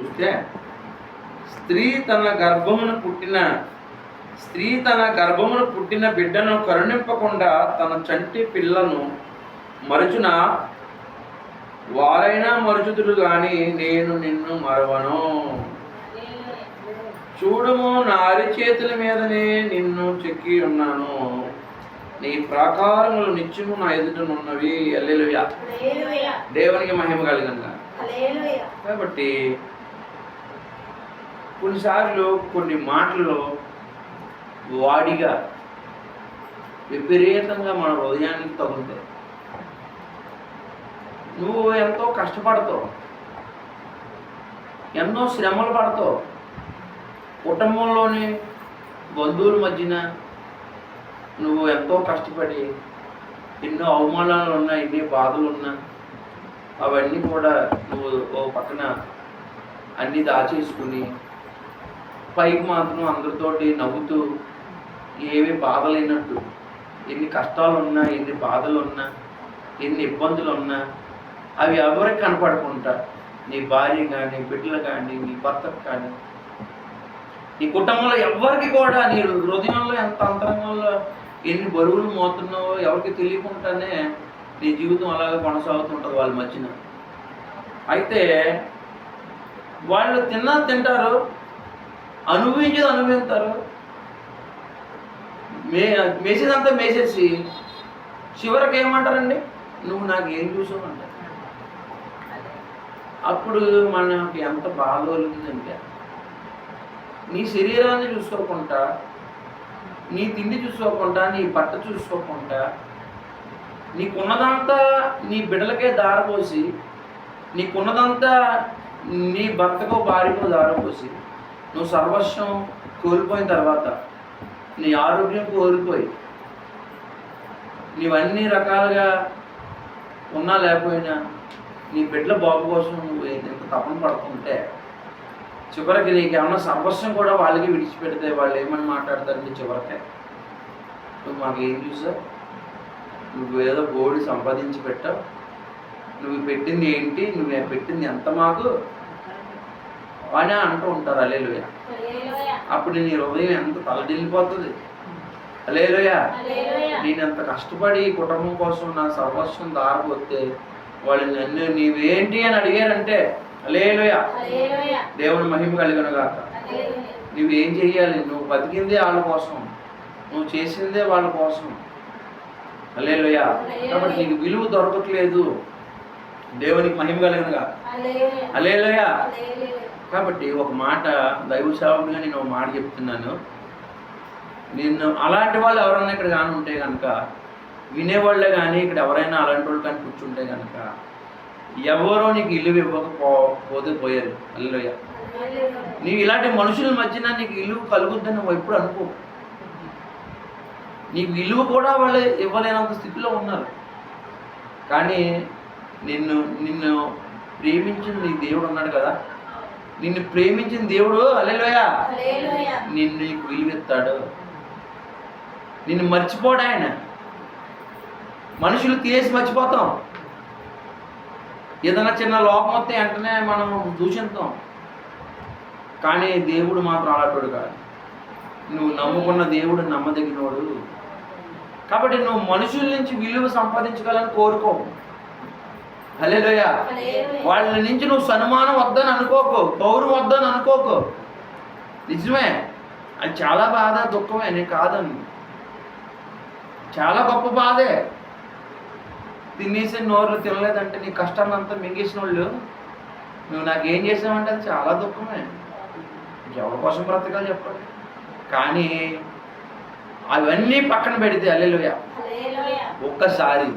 చూస్తే స్త్రీ తన గర్భమును పుట్టిన స్త్రీ తన గర్భమును పుట్టిన బిడ్డను కరుణింపకుండా తన చంటి పిల్లను మరుచున వారైనా మరుచుదురు గాని నేను నిన్ను మరవను. చూడుము నా అరిచేతుల మీదనే నిన్ను చెక్కి ఉన్నాను. నీ ప్రాకారములు నిత్యము నా ఎదుటనున్నవి అల్లెలుయా దేవునికి మహిమ కలిగంగా కాబట్టి కొన్నిసార్లు కొన్ని మాటలు వాడిగా విపరీతంగా మన హృదయానికి తగులుతాయి. నువ్వు ఎంతో కష్టపడతావు. ఎన్నో శ్రమలు పడతావు. కుటుంబంలోని బంధువుల మధ్యన నువ్వు ఎంతో కష్టపడి ఎన్నో అవమానాలు ఉన్నా ఎన్ని బాధలు ఉన్నా అవన్నీ కూడా నువ్వు ఓ పక్కన అన్నీ దాచేసుకుని పైకి మాత్రం అందరితోటి నవ్వుతూ ఏమీ బాధలేనట్టు. ఎన్ని కష్టాలు ఉన్నా ఎన్ని బాధలు ఉన్నా ఎన్ని ఇబ్బందులు ఉన్నా అవి ఎవరికి కనపడకుండా నీ భార్య కానీ బిడ్డలు కానీ నీ భర్తకు కానీ నీ కుటుంబంలో ఎవరికి కూడా నీ హృదయంలో ఎంత అంతరంగంలో ఎన్ని బరువులు మోతున్నావో ఎవరికి తెలియకుండానే నీ జీవితం అలాగే కొనసాగుతుంటుంది వాళ్ళ మధ్యన. అయితే వాళ్ళు తిన్నా తింటారు అనుభవించేది అనుభవిస్తారు మే మేసేదంతా మేసేసి చివరికి ఏమంటారండి? నువ్వు నాకు ఏం చూసావు అంటారు. అప్పుడు మనకి ఎంత బాధ కలుగుతుందంటే నీ శరీరాన్ని చూసుకోకుండా నీ తిండి చూసుకోకుండా నీ బట్ట చూసుకోకుండా నీకున్నదంతా నీ బిడ్డలకే దారపోసి నీకున్నదంతా నీ భర్తకో భార్యకో దారపోసి నువ్వు సర్వస్వం కోల్పోయిన తర్వాత నీ ఆరోగ్యం కోల్పోయి నీవన్నీ రకాలుగా ఉన్నా లేకపోయినా నీ బిడ్డల బాబు కోసం నువ్వు ఎంత తపన పడుతుంటే చివరికి నీకేమన్నా సర్వస్వం కూడా వాళ్ళకి విడిచిపెడితే వాళ్ళు ఏమని మాట్లాడతారండి చివరికి? నువ్వు మాకు ఏం చూసావు? నువ్వు ఏదో గోడి సంపాదించి పెట్టావు. నువ్వు పెట్టింది ఏంటి? నువ్వు పెట్టింది ఎంత మాకు? అని అంటూ ఉంటారు అలేలుయ అప్పుడు నీ హృదయం ఎంత తలడిల్లిపోతుంది అలేలుయ నేను ఎంత కష్టపడి కుటుంబం కోసం నా సర్వస్వం దారిపోతే వాళ్ళు నన్ను నీవేంటి అని అడిగారంటే అలేలుయ దేవుని మహిమ కలిగను గాక నువ్వేం చెయ్యాలి? నువ్వు బతికిందే వాళ్ళ కోసం. నువ్వు చేసిందే వాళ్ళ కోసం. అలేలుయ కాబట్టి నీకు విలువ దొరకట్లేదు. దేవునికి మహిమ కలిగినగా హల్లెలూయా అలేలుయ. కాబట్టి ఒక మాట దైవ సేవకుడిగా నేను ఒక మాట చెప్తున్నాను. నిన్ను అలాంటి వాళ్ళు ఎవరన్నా ఇక్కడ కానీ ఉంటే కనుక వినేవాళ్ళే కానీ ఇక్కడ ఎవరైనా అలాంటి వాళ్ళు కానీ కూర్చుంటే కనుక ఎవరో నీకు ఇల్లు ఇవ్వకపో పోతే పోయారు. అల్లుయ్య నీవు ఇలాంటి మనుషుల మధ్యన నీకు ఇల్లు కలుగుద్దని నువ్వు ఎప్పుడు అనుకో. నీకు విలువ కూడా వాళ్ళు ఇవ్వలేనంత స్థితిలో ఉన్నారు. కానీ నిన్ను నిన్ను ప్రేమించిన నీ దేవుడు ఉన్నాడు కదా? నిన్ను ప్రేమించిన దేవుడు అల్లెలోయ నిన్ను నీకు విలువిస్తాడు నిన్ను మర్చిపోడు ఆయన. మనుషులు తీసి మర్చిపోతాం. ఏదైనా చిన్న లోపం వస్తే వెంటనే మనం దూషిస్తాం కానీ దేవుడు మాత్రం అలాంటి కాదు. నువ్వు నమ్ముకున్న దేవుడు నమ్మదగినోడు. కాబట్టి నువ్వు మనుషుల నుంచి విలువ సంపాదించగలని కోరుకో హల్లెలూయా. వాళ్ళ నుంచి నువ్వు సన్మానం వద్దని అనుకోకు పౌరు వద్దని అనుకోకు. నిజమే. అది చాలా బాధ దుఃఖమే. నేను కాదని. చాలా గొప్ప బాధే. తినేసి నోర్లు తినలేదంటే నీ కష్టాన్ని అంతా మింగేసిన వాళ్ళు నువ్వు నాకు చేసావంటే అది చాలా దుఃఖమే. ఎవరి కోసం బ్రతకాలి చెప్పండి. కానీ అవన్నీ పక్కన పెడితే అల్లెలుయా ఒక్కసారి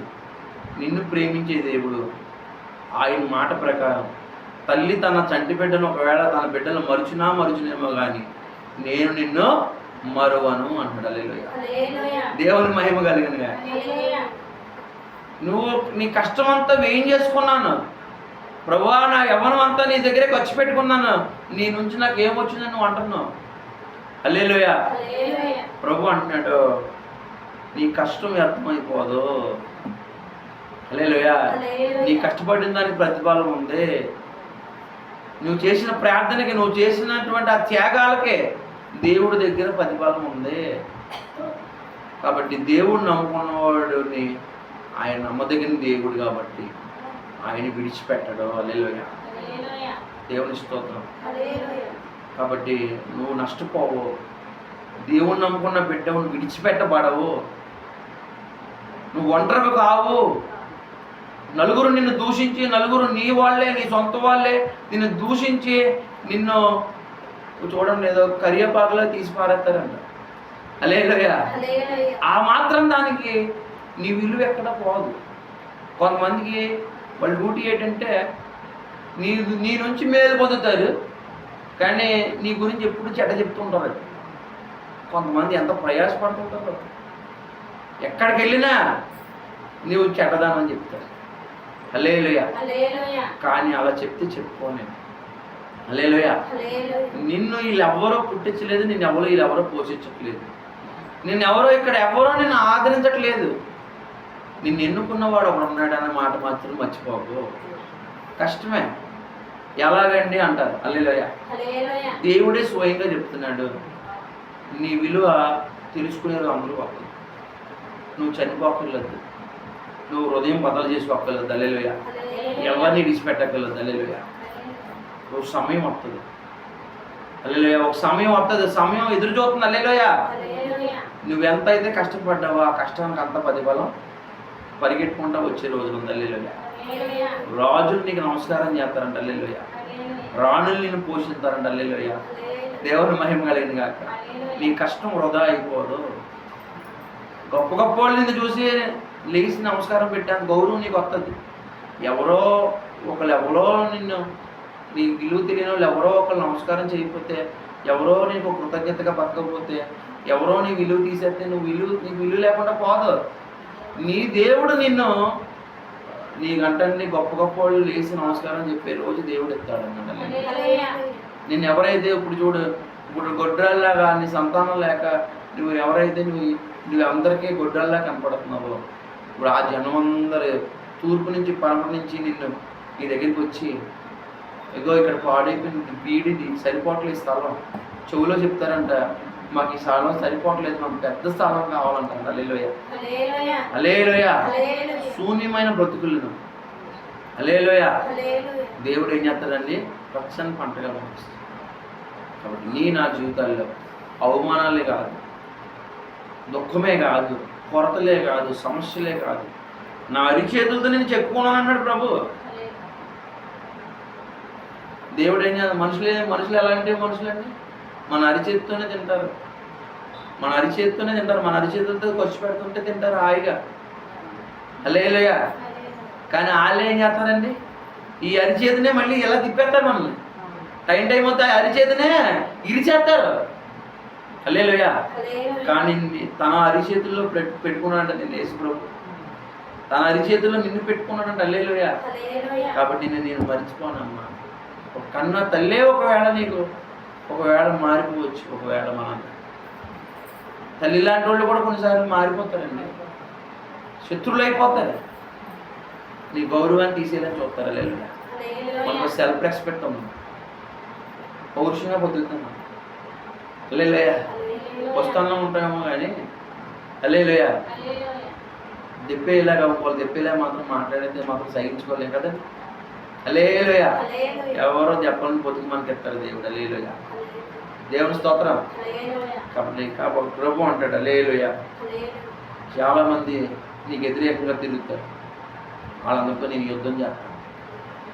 నిన్ను ప్రేమించే దేవుడు ఆయన మాట ప్రకారం తల్లి తన చంటి బిడ్డను ఒకవేళ తన బిడ్డను మరుచునా మరుచునేమో కానీ నేను నిన్ను మరువను అంటాడు అల్లెలుయ దేవుని మహిమ కలిగిన నువ్వు నీ కష్టం అంతా వేయం చేసుకున్నాను? ప్రభువా నా యవ్వనం అంతా నీ దగ్గరే ఖర్చు పెట్టుకున్నాను. నీ నుంచి నాకు ఏమొచ్చిందని నువ్వు అంటున్నావు? అల్లేలుయ ప్రభు అంటున్నాడు నీ కష్టం వ్యర్థమైపోదు. అల్లేలుయ నీ కష్టపడిన దానికి ప్రతిఫలం ఉంది. నువ్వు చేసిన ప్రార్థనకి నువ్వు చేసినటువంటి ఆ త్యాగాలకే దేవుడి దగ్గర ప్రతిఫలం ఉంది. కాబట్టి దేవుడు నమ్ముకున్నవాడిని ఆయన నమ్మదగిన దేవుడు కాబట్టి ఆయన విడిచిపెట్టడు. హల్లెలూయా. దేవుని స్తోత్రం. కాబట్టి నువ్వు నష్టపోవు. దేవుని నమ్ముకున్న బిడ్డవు నువ్వు విడిచిపెట్టబడవు. నువ్వు ఒంటరివి కావు. నలుగురు నిన్ను దూషించి నలుగురు నీ వాళ్ళే నీ సొంత వాళ్ళే. నిన్ను దూషించి నిన్ను చూడడం లేదో కరివేపాకులో తీసి పారేస్తారంట. అలేలోయ హల్లెలూయా ఆ మాత్రం దానికి నీ విలువ ఎక్కడ పోదు. కొంతమందికి వాళ్ళ డ్యూటీ ఏంటంటే నీ నీ నుంచి మేలు పొందుతారు కానీ నీ గురించి ఎప్పుడు చెడ్డ చెప్తుంటారు. కొంతమంది ఎంత ప్రయాసపడుతుంటారు. ఎక్కడికి వెళ్ళినా నీవు చెడ్డదామని చెప్తారు. హలేలుయ కానీ అలా చెప్తే చెప్పుకోనే హలేలుయ నిన్ను వీళ్ళెవరో పుట్టించలేదు నిన్ను ఎవరో వీళ్ళెవరో పోషించట్లేదు. నిన్ను ఎవరో ఇక్కడ ఎవరో నిన్ను ఆదరించట్లేదు. నిన్ను ఎన్నుకున్నవాడు ఒకడు ఉన్నాడు అనే మాట మాత్రం మర్చిపోకు. కష్టమే. ఎలాగండి అంటారు? అల్లెలోయ దేవుడే స్వయంగా చెప్తున్నాడు. నీ విలువ తెలుసుకునేవారు అందరూ ఒక్కరు. నువ్వు చనిపోకర్లేదు. నువ్వు హృదయం బదలు చేసుకోక్కర్లేదు అల్లెలోయ ఎవరిని విడిచిపెట్టక్కర్లేదు అల్లెలోయ ఒక సమయం వస్తుంది అల్లెలోయ ఒక సమయం వస్తుంది సమయం ఎదురు చూస్తుంది అల్లెలోయ హల్లెలూయా నువ్వెంత అయితే కష్టపడ్డావో ఆ కష్టానికి అంత ప్రతిఫలం పరిగెట్టుకుంటా వచ్చే రోజులు ఉంది అల్లెలోయ రాజులు నీకు నమస్కారం చేస్తారంట అల్లెలోయ రాణులు నిన్ను పోషిస్తారంట అల్లెలోయ దేవుని మహిమ కలిగిన కాక నీ కష్టం వృధా అయిపోదు. గొప్ప గొప్ప వాళ్ళు నిన్ను చూసి లేచి నమస్కారం పెట్టాను. గౌరవం నీకు వస్తుంది ఎవరో ఒకళ్ళు ఎవరో నిన్ను నీ విలువ తెలియని వాళ్ళు ఎవరో ఒకళ్ళు నమస్కారం చేయకపోతే ఎవరో నీకు కృతజ్ఞతగా బతకపోతే ఎవరో నీ విలువ తీసేస్తే నువ్వు విలువ నీకు విలువ లేకుండా పోదు. నీ దేవుడు నిన్ను నీకంటే గొప్ప గొప్ప వాళ్ళు లేచి నమస్కారం చెప్పే రోజు దేవుడు ఎత్తాడు అన్నమాట. నేను ఎవరైతే ఇప్పుడు చూడు ఇప్పుడు గొడ్రాల్లాగా నీ సంతానం లేక నువ్వు ఎవరైతే నువ్వు నువ్వు అందరికీ గొడ్రాల్లా కనపడుతున్నావో ఇప్పుడు ఆ జనం అందరు తూర్పు నుంచి పడమట నుంచి నిన్ను నీ దగ్గరికి వచ్చి ఇగో ఇక్కడ పాడైపోయింది బీడిది సరిపోవట్లేదు ఈ స్థలం. చెవులో చెప్తారంట మాకు ఈ స్థలం సరిపోవట్లేదు మాకు పెద్ద స్థలం కావాలంటారు అలేలోయ హల్లెలూయా. శూన్యమైన బ్రతుకులను. అలేలోయ దేవుడు ఏం చేస్తాడండి? పచ్చని పంటగా పంపిస్తాడు కాబట్టి నీ నా జీవితాల్లో అవమానాలే కాదు దుఃఖమే కాదు కొరతలే కాదు సమస్యలే కాదు. నా అరిచేతులతో నేను చెప్పుకున్నాను అన్నాడు ప్రభు. దేవుడు ఏం చేయాలి మనుషులే మనుషులు ఎలాంటి మనుషులండి? మన అరిచేతితోనే తింటారు. మన అరిచేతితోనే తింటారు. మన అరిచేతులతో ఖర్చు పెడుతుంటే తింటారు హాయిగా. అలేలోయ కానీ వాళ్ళు ఏం చేస్తారండి? ఈ అరిచేతినే మళ్ళీ ఎలా తిప్పేస్తారు మనల్ని? టైం టైం అవుతా అరిచేతినే ఇరిచేస్తారు. అల్లేలోయ కానీ తన అరిచేతుల్లో పెట్టు పెట్టుకున్నాడంట నేను యేసు ప్రభు తన అరిచేతుల్లో నిన్ను పెట్టుకున్నాడంట అల్లేలోయ కాబట్టి నేను నేను మర్చిపోనమ్మా ఒక కన్న తల్లే ఒకవేళ నీకు ఒకవేళ మారిపోవచ్చు ఒకవేళ మనం. తల్లి లాంటి వాళ్ళు కూడా కొన్నిసార్లు మారిపోతారండి. శత్రువులు అయిపోతారు నీ గౌరవాన్ని తీసేయాలని చూస్తారు మనకు హల్లెలూయా. సెల్ఫ్ రెస్పెక్ట్ ఉంది. పౌరుషంగా బతుకుతున్నాం. అల్లేలోయ పుస్తకంలో ఉంటామేమో కానీ అల్లేలోయ హల్లెలూయా దెప్పేలాగా వాళ్ళు దెప్పేలా మాత్రం మాట్లాడితే మాత్రం సహించుకోలేం కదా. అల్లేలోయ ఎవరో చెప్పని బతుకు మనకి ఎత్తారు దేవుడు అల్లేలోయ దేవుని స్తోత్రం. కాబట్టి కాబట్టి ప్రభు అంటాడు అల్లేలోయ హల్లెలూయా చాలా మంది నీకు వ్యతిరేకంగా తిరుగుతారు. వాళ్ళందరితో నేను యుద్ధం చేస్తాను.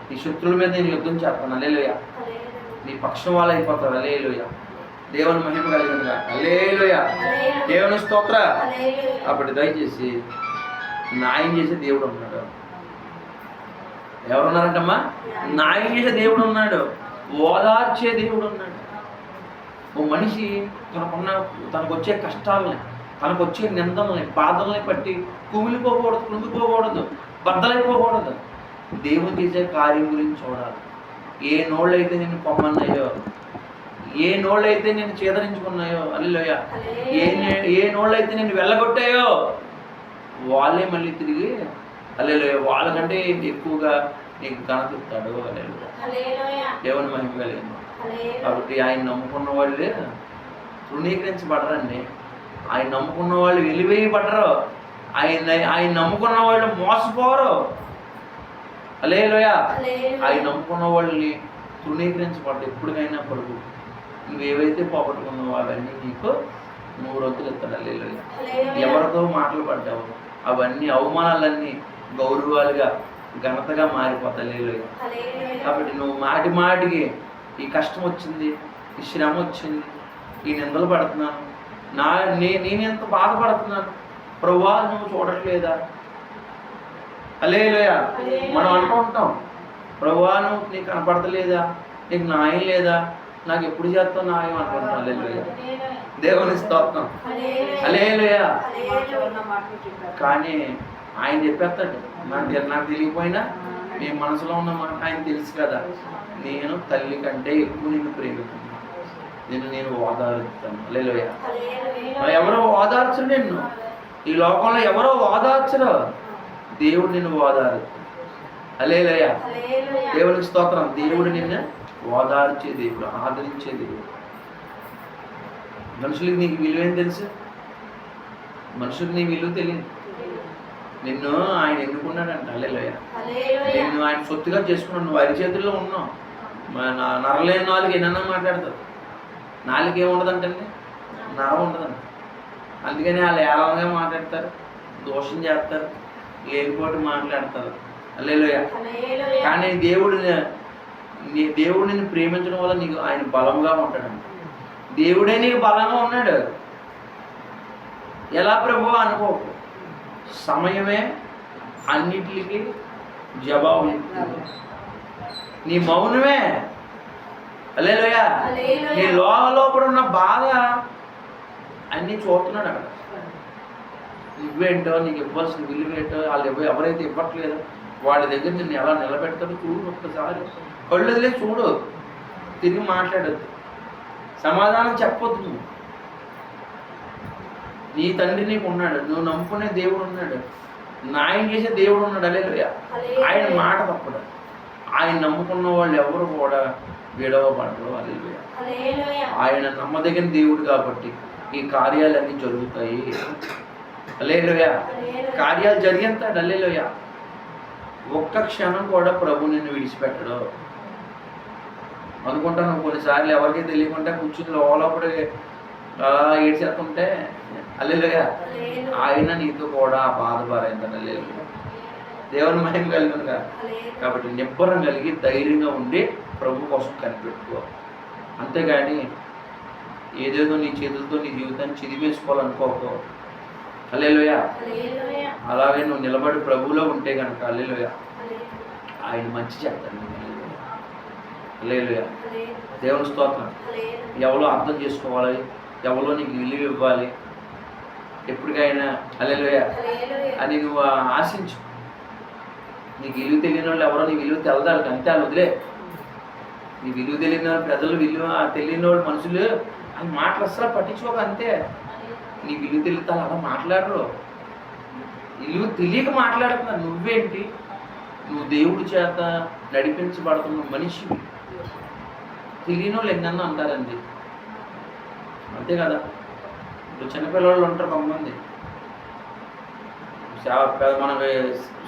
నీ శత్రువుల మీద నేను యుద్ధం చేస్తాను అల్లేలోయ నీ పక్షం వాళ్ళు అయిపోతారు అల్లేలోయ దేవుని మహిమ అల్లేలోయ దేవుని స్తోత్ర. అప్పుడు దయచేసి న్యాయం చేసే దేవుడు ఉన్నాడు. ఎవరున్నారంటమ్మా? న్యాయం. చేసే దేవుడు ఉన్నాడు. ఓదార్చే దేవుడు ఉన్నాడు. ఓ మనిషి తనకున్న తనకు వచ్చే కష్టాలని తనకు వచ్చే నిందల్ని బాధల్ని బట్టి కుమిలిపోకూడదు కృంగిపోకూడదు బద్దలైపోకూడదు. దేవుడు చేసే కార్యం గురించి చూడాలి. ఏ నోళ్ళైతే నిన్ను పొమ్మన్నాయో ఏ నోళ్ళైతే నేను చేదరించుకున్నాయో అల్లిలోయ ఏ ఏ నోళ్ళైతే నేను వెళ్ళగొట్టాయో వాళ్ళే మళ్ళీ తిరిగి అల్లెలు వాళ్ళకంటే ఎక్కువగా నీకు హల్లెలూయా దేవుని మహిమ కలిగింది కాబట్టి ఆయన నమ్ముకున్న వాళ్ళే తృణీకరించబడరండి. ఆయన నమ్ముకున్న వాళ్ళు వెలివేయబడరు. ఆయన ఆయన నమ్ముకున్న వాళ్ళు మోసపోరు. అలేలోయ ఆయన నమ్ముకున్న వాళ్ళని తృణీకరించబడ్డ ఎప్పటికైనా పడుకు నువ్వేవైతే పోగొట్టుకున్నావో అవన్నీ నీకు మూడు వంతులు ఇస్తాడు ఎవరితో మాటలు పడ్డావు అవన్నీ అవమానాలన్నీ గౌరవాలుగా ఘనతగా హల్లెలూయా కాబట్టి నువ్వు మాటి మాటికి ఈ కష్టం వచ్చింది ఈ శ్రమ వచ్చింది ఈ నిందలు పడుతున్నాను. నా నే నేను ఎంత బాధపడుతున్నాను? ప్రభువా నువ్వు చూడట్లేదా? అలేలోయ మనం అంటూ ఉంటాం ప్రభువా నువ్వు నీకు కనపడతలేదా? నీకు న్యాయం లేదా? నాకు ఎప్పుడు చేస్తావు న్యాయం అనుకుంటాను అలేలోయ దేవుని స్తోత్రం. అలేలోయ. కానీ ఆయన చెప్పేస్తాడు. నాకు నాకు తెలియకపోయినా మీ మనసులో ఉన్న మాట ఆయన తెలుసు కదా. నేను తల్లి కంటే ఎక్కువ నిన్ను ప్రేమిస్తున్నాను నిన్ను నేను ఓదారుస్తాను. లేలోయ హల్లెలూయా ఎవరో ఓదార్చరు నిన్ను. ఈ లోకంలో ఎవరో ఓదార్చరు. దేవుడు నిన్ను ఓదారు అలేలయ దేవునికి స్తోత్రం. దేవుడు నిన్ను ఓదార్చే దేవుడు ఆదరించే దేవుడు. మనుషులకి నీకు విలువ తెలుసు? మనుషులకు నీ విలువ తెలియదు. నిన్ను ఆయన ఎన్నుకున్నాడంట. హల్లెలూయా. నిన్ను ఆయన సొత్తుగా చేసుకున్నాడు. నువ్వు అరి చేతుల్లో ఉన్నావు. నరలేని నాలుగు ఎన్నన్నా మాట్లాడతారు నాలుగు ఏముండదంటండి? నర ఉండదంట. అందుకని వాళ్ళు ఏలంగా మాట్లాడతారు దోషం చేస్తారు లేనిపోటు మాట్లాడతారు. అల్లేలోయ హల్లెలూయా. కానీ దేవుడు నీ దేవుడు నిన్ను ప్రేమించడం వల్ల నీకు ఆయన బలంగా ఉంటాడంట దేవుడే నీకు బలంగా ఉన్నాడు. ఎలా ప్రభు అనుకోకు సమయమే అన్నిటికి జవాబు. నీ మౌనమే. అలేలోయ. నీ లోపల ఉన్న బాధ అన్నీ చూస్తున్నాడు అక్కడ. నువ్వేంటో నీకు ఇవ్వాల్సిన విలువ ఏంటో వాళ్ళు ఎవ- ఎవరైతే ఇవ్వట్లేదో వాళ్ళ దగ్గర నిన్ను ఎలా నిలబెడతాడో చూడు ఒక్కసారి. కళ్ళు వదిలే చూడు. తిరిగి మాట్లాడద్దు. సమాధానం చెప్పొద్దు నువ్వు. నీ తండ్రి నీకు ఉన్నాడు. నువ్వు నమ్ముకునే దేవుడు ఉన్నాడు. న్యాయం చేసే దేవుడు ఉన్నాడు. అలేలుయ ఆయన మాట తప్పడు ఆయన నమ్ముకున్న వాళ్ళు ఎవరు కూడా విడవబడరు అలేలుయ హల్లెలూయా. ఆయన నమ్మదగిన దేవుడు కాబట్టి ఈ కార్యాలన్నీ జరుగుతాయి. అలేలుయ కార్యాలు జరిగేంతాడు అల్లేలోయ ఒక్క క్షణం కూడా ప్రభు నిన్ను విడిచిపెట్టడు. అనుకుంటాను కొన్నిసార్లు ఎవరికీ తెలియకుండా కూర్చుని లోపల అలా ఏడ్చేస్తుంటే అల్లేలోయ ఆయన నీతో కూడా బాధపడైందని అల్లేలుయ దేవుని మహిమ కలిగినగా కాబట్టి నిబ్బరం కలిగి ధైర్యంగా ఉండి ప్రభు కోసం కనిపెట్టుకో. అంతేగాని ఏదేదో నీ చేతులతో నీ జీవితాన్ని చిదిమేసుకోవాలనుకోకో. అల్లేలోయ అలాగే నువ్వు నిలబడి ప్రభువులో ఉంటే కనుక అల్లేలోయ ఆయన మంచి చెప్తాను అల్లేలోయ దేవుని స్తోత్రం. ఎవరో అర్థం చేసుకోవాలి? ఎవరో నీకు విలువ ఇవ్వాలి? ఎప్పటికైనా అల్లెలోయ అని నువ్వు ఆశించు. నీకు విలువ తెలియని వాళ్ళు ఎవరో నీ విలువ తెలదాలి. అంతే వాళ్ళు వదిలే. నీ విలువ తెలియని వాళ్ళు ప్రజలు విలువ తెలియని వాళ్ళు మనుషులు అని మాటలు అసలు పట్టించుకోక అంతే. నీ విలువ తెలియతే అలా మాట్లాడరు. విలువ తెలియక మాట్లాడుతున్నారు నువ్వేంటి? నువ్వు దేవుడి చేత నడిపించబడుతున్న మనిషివి. తెలియని వాళ్ళు ఎన్నన్నా అంటారండి. అంతే కదా ఇప్పుడు చిన్నపిల్లలు ఉంటారు కొంతమంది. మన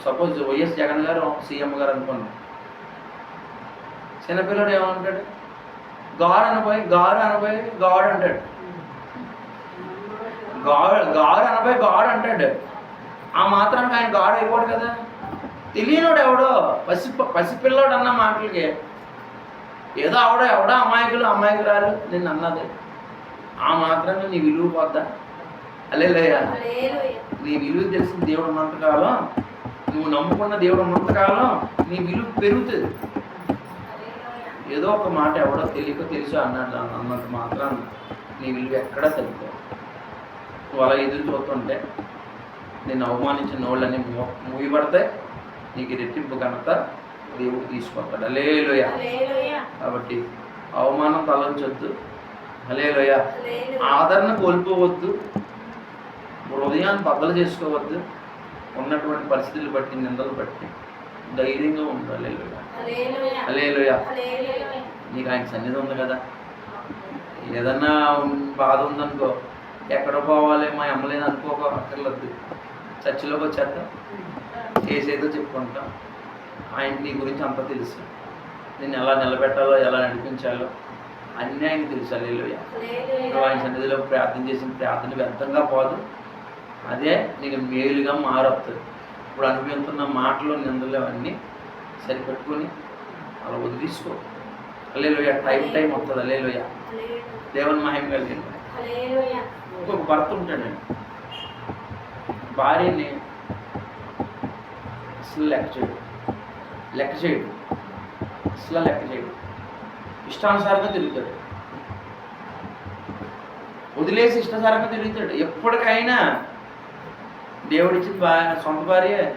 సపోజ్ వైఎస్ జగన్ గారు సీఎం గారు అనుకున్నాం చిన్నపిల్లడు ఏమంటాడు? గారు అనబోయి గారు అనబోయి గాడు అంటాడు. గాడు గాడు అనబోయి గాడు అంటాడు. ఆ మాత్రానికి ఆయన గాడు అయిపోడు కదా. తెలియనోడు ఎవడో పసి పసిపిల్లోడు అన్న మాటలకి. ఏదో ఆవిడ ఎవడో అమాయకులు అమాయకురాలు నిన్ను అన్నది. ఆ మాత్రంగా నీ విలువ పోద్దా? అలేలయ్యా నీ విలువ తెలిసిన దేవుడు ఉన్నంతకాలం నువ్వు నమ్ముకున్న దేవుడు ఉన్నంతకాలం నీ విలువ పెరుగుతుంది. ఏదో ఒక మాట ఎవడో తెలియక తెలుసు అన్నాడు అన్నంత మాత్రం నీ విలువ ఎక్కడా తగ్గిపోదు. నువ్వు అలా ఎదురు చూస్తుంటే నేను అవమానించిన వాళ్ళని మూయబడతాయి. నీకు రెట్టింపు ఘనత దేవుడు తీసుకొస్తాడు. అలేలోయ కాబట్టి అవమానం తలంచొద్దు. అలేలోయ ఆదరణ కోల్పోవద్దు. హృదయాన్ని బద్దలు చేసుకోవద్దు. ఉన్నటువంటి పరిస్థితులు బట్టి నిందలు బట్టి ధైర్యంగా ఉండు. Hallelujah hallelujah. నీకు ఆయన సన్నిధి ఉంది కదా. ఏదన్నా బాధ ఉందనుకో ఎక్కడ పోవాలి మా అమ్మలేని అనుకోక అక్కర్లేదు. చర్చిలోకి వచ్చేస్తా చేసేదో చెప్పుకుంటాం. ఆయన నీ గురించి అంతా తెలుసు. నేను ఎలా నిలబెట్టాలో ఎలా నడిపించాలో అన్నీ ఆయన తెలుసు. అల్లేలుయ నువ్వు ఆయన సన్నిధిలో ప్రార్థన చేసిన ప్రార్థన వ్యర్థంగా పోదు. అదే నీకు మేలుగా మారొస్తుంది ఇప్పుడు అనుభవిస్తున్న మాటలు నిందలు అవన్నీ సరిపెట్టుకొని అలా వదిలేసుకో. అల్లేలోయ టైం టైం వస్తుంది అల్లేలోయ దేవుని మహిమ కలిగింది. ఇంకొక భర్త ఉంటాడండి భార్యని అసలు లెక్క చేయడు. లెక్క చేయడు. అసలు లెక్క చేయడు. ఇష్టానుసారంగా తిరుగుతాడు. వదిలేసి ఇష్టానుసారంగా తిరుగుతాడు. ఎప్పటికైనా దేవుడిచ్చిన భార్య సొంత భార్య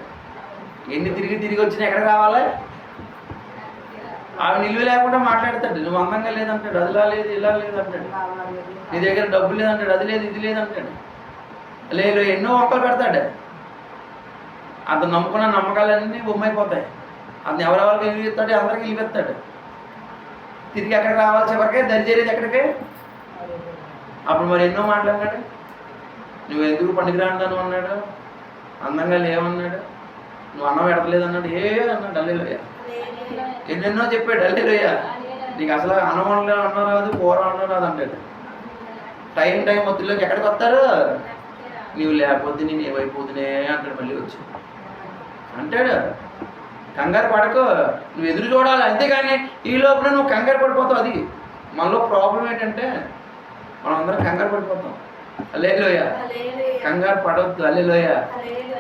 ఎన్ని తిరిగి తిరిగి వచ్చినా ఎక్కడ రావాలి? ఆమె నిలువ లేకుండా మాట్లాడతాడు. నువ్వు అందంగా లేదంటాడు అదిలా లేదు ఇలా లేదు అంటాడు. నీ దగ్గర డబ్బు లేదంటాడు అది లేదు ఇది లేదంటాడు లేదు ఎన్నో ఒక్కలు పెడతాడు. అతను నమ్ముకున్న నమ్మకాలన్నీ బొమ్మైపోతాయి. అతను ఎవరెవరికి ఇల్లు అందరికి ఇల్లు తిరిగి ఎక్కడికి రావాలి చివరికే దరిచేరేది ఎక్కడికి? అప్పుడు మరి ఎన్నో మాట్లాడినాడు నువ్వు ఎందుకు పనికిరాంటాను అన్నాడు. అందంగా లేవన్నాడు. నువ్వు అన్నం పెడతలేదు అన్నాడు. ఏ అన్నాడు. అల్లేలోయ ఎన్నెన్నో చెప్పాడు అల్లేలోయ. నీకు అసలు అనవనలే వండలే అన్న రాదు కూర వండడం రాదు అంటాడు. టైం టైం మధ్యలోకి ఎక్కడికి వస్తారు? నీవు లేకపోతే నేను ఏమైపోతునే అంటాడు మళ్ళీ వచ్చి. అంటాడు కంగారు పడకు నువ్వు ఎదురు చూడాలి. అంతేగాని ఈ లోపల నువ్వు కంగారు పడిపోతావు అది. మనలో ప్రాబ్లం ఏంటంటే మనం అందరం కంగారు పడిపోతాం. అల్లేలోయ. కంగారు పడవద్దు అల్లేలోయ.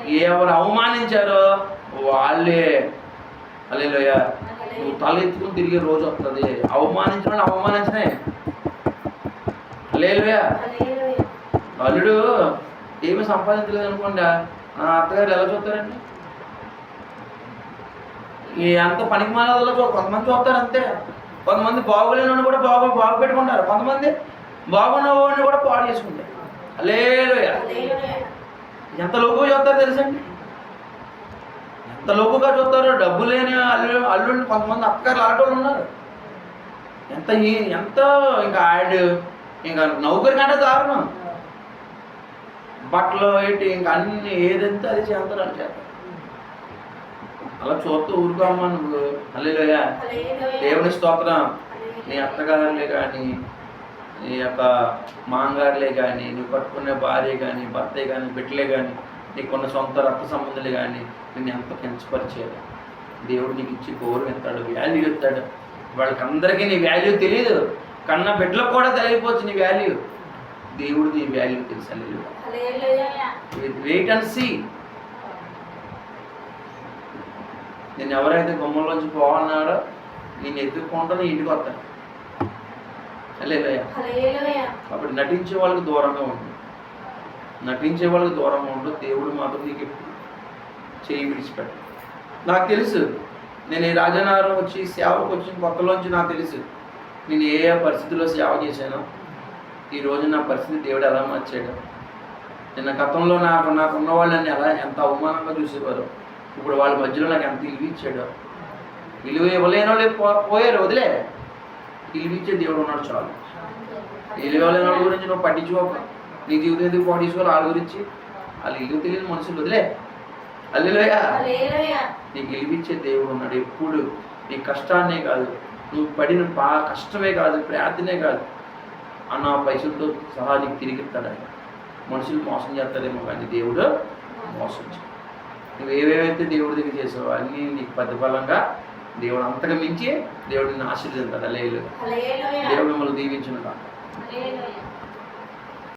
ఎవరు అవమానించారో వాళ్ళే. అల్లేలోయ నువ్వు తల ఎత్తుకుని తిరిగే రోజు వస్తుంది అవమానించిన వాళ్ళు అవమానించినాయి అల్లేలోయ అల్లుడు ఏమి సంపాదించలేదు అనుకోండి. ఆ అత్తగారు ఎలా చూస్తారండి? ఈ అంత పనికి చూ కొంతమంది చూస్తారు అంతే. కొంతమంది బాగులేని కూడా బాగు బాగు పెట్టుకుంటారు. కొంతమంది బాగున్న వాడిని కూడా పాడు చేసుకుంటారు. హల్లెలూయా. ఎంత లోకుగా చూస్తారో తెలుసండి? ఎంత లోకుగా చూస్తారో డబ్బు లేని అల్లు అల్లుడిని కొంతమంది అత్తగారులు ఆటోళ్ళు ఉన్నారు. ఎంత ఈ- ఎంత ఇంకా ఆడు ఇంకా నౌకరి కంటే దారుణం. బట్టలు ఏంటి ఇంకా అన్ని ఏదంతా అది చేస్తారు అని చేస్తారు. అలా చూస్తూ ఊరుకోమ్మా నువ్వు. అల్లేలోయ దేవుని స్తోత్రం. నీ అత్తగారులే కానీ నీ యొక్క మాంగారులే కానీ నువ్వు పట్టుకునే భార్య కానీ భర్తే కానీ బిడ్డలే కానీ నీకున్న సొంత రక్త సంబంధులే కానీ నిన్ను ఎంత కించపరిచేది దేవుడు నీకు ఇచ్చి గౌరవం ఇస్తాడు వాల్యూ ఇస్తాడు వాళ్ళకి అందరికీ నీ వాల్యూ తెలియదు కన్న బిడ్డలకు కూడా తెలియకపోవచ్చు నీ వాల్యూ దేవుడు నీ వాల్యూ తెలుసు. వెయిట్ అండ్ సీ నేను ఎవరైతే గుమ్మంలోంచి పోవన్నాడో నేను ఎత్తుకుంటూ నీ ఇంటికి వస్తాను. కాబట్టి నటించే వాళ్ళకి దూరంగా ఉండు. నటించే వాళ్ళకి దూరంగా ఉండు. దేవుడు మాత్రం నీకు చేయి విడిచిపెట్ట నాకు తెలుసు నేను ఈ రాజనగరం వచ్చి సేవకు వచ్చిన కొత్తలోంచి నాకు తెలుసు నేను ఏ ఏ పరిస్థితిలో సేవ చేశానో. ఈ రోజు నా పరిస్థితి దేవుడు ఎలా మార్చాడు. నిన్న గతంలో నాకు నాకు ఉన్న వాళ్ళని ఎలా ఎంత అవమానంగా చూసేవారు. ఇప్పుడు వాళ్ళ మధ్యలో నాకు ఎంత ఇల్లు ఇచ్చాడు. విలువ ఇవ్వలేని వాళ్ళు పో- పోయారు వదిలే. ఇల్లు ఇచ్చే దేవుడు ఉన్నాడు చాలు. విలువ ఇవ్వలేని వాళ్ళ గురించి నువ్వు పట్టించుకోక. నీ జీవితం ఎందుకు పాటించుకోవాలి? వాళ్ళ గురించి. వాళ్ళు ఇల్లు తెలియని మనుషులు వదిలే. అల్లులోయా నీకు గెలిపించే దేవుడు ఉన్నాడు ఎప్పుడు. నీ కష్టాన్నే కాదు నువ్వు పడిన బా కష్టమే కాదు ప్రార్థనే కాదు. అన్న పైసలతో సహా నీకు తిరిగి ఇస్తాడు ఆయన మనుషులు మోసం చేస్తారేమో కానీ దేవుడు మోసం. నువ్వు ఏవేవైతే దేవుడి దగ్గర చేసావో అన్నీ నీకు ప్రతిఫలంగా దేవుడు అంతగా మించి దేవుడిని ఆశీర్వదించాడు హల్లెలూయా. దేవుడు మిమ్మల్ని దీవించిన